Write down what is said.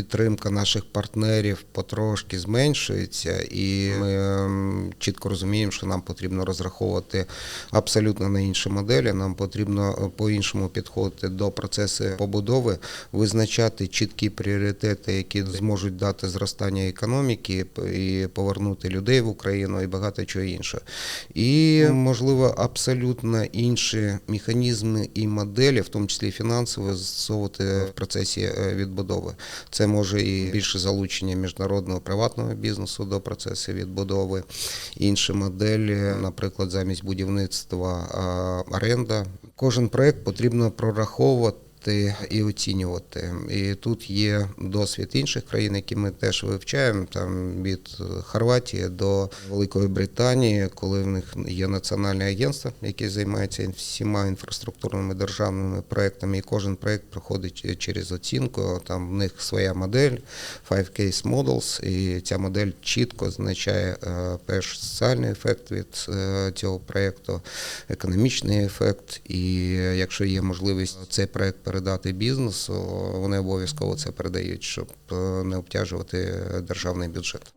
підтримка наших партнерів потрошки зменшується, і ми ем, чітко розуміємо, що нам потрібно розраховувати абсолютно на інші моделі. Нам потрібно е, по-іншому підходити до процесу побудови, визначати чіткі пріоритети, які зможуть дати зростання економіки і повернути людей в Україну і багато чого іншого. І можливо абсолютно інші механізми і моделі, в тому числі фінансово, застосовувати в процесі е, відбудови. Це може і більше залучення міжнародного приватного бізнесу до процесу відбудови, інші моделі, наприклад, замість будівництва оренда. Кожен проект потрібно прораховувати. І оцінювати. І тут є досвід інших країн, які ми теж вивчаємо, там від Хорватії до Великої Британії, коли в них є національне агентство, яке займається всіма інфраструктурними державними проектами, і кожен проект проходить через оцінку. Там в них своя модель, Five Case Models, і ця модель чітко означає е, перш соціальний ефект від е, цього проекту, економічний ефект. І якщо є можливість цей проект передати бізнесу, вони обов'язково це передають, щоб е, не обтяжувати державний бюджет.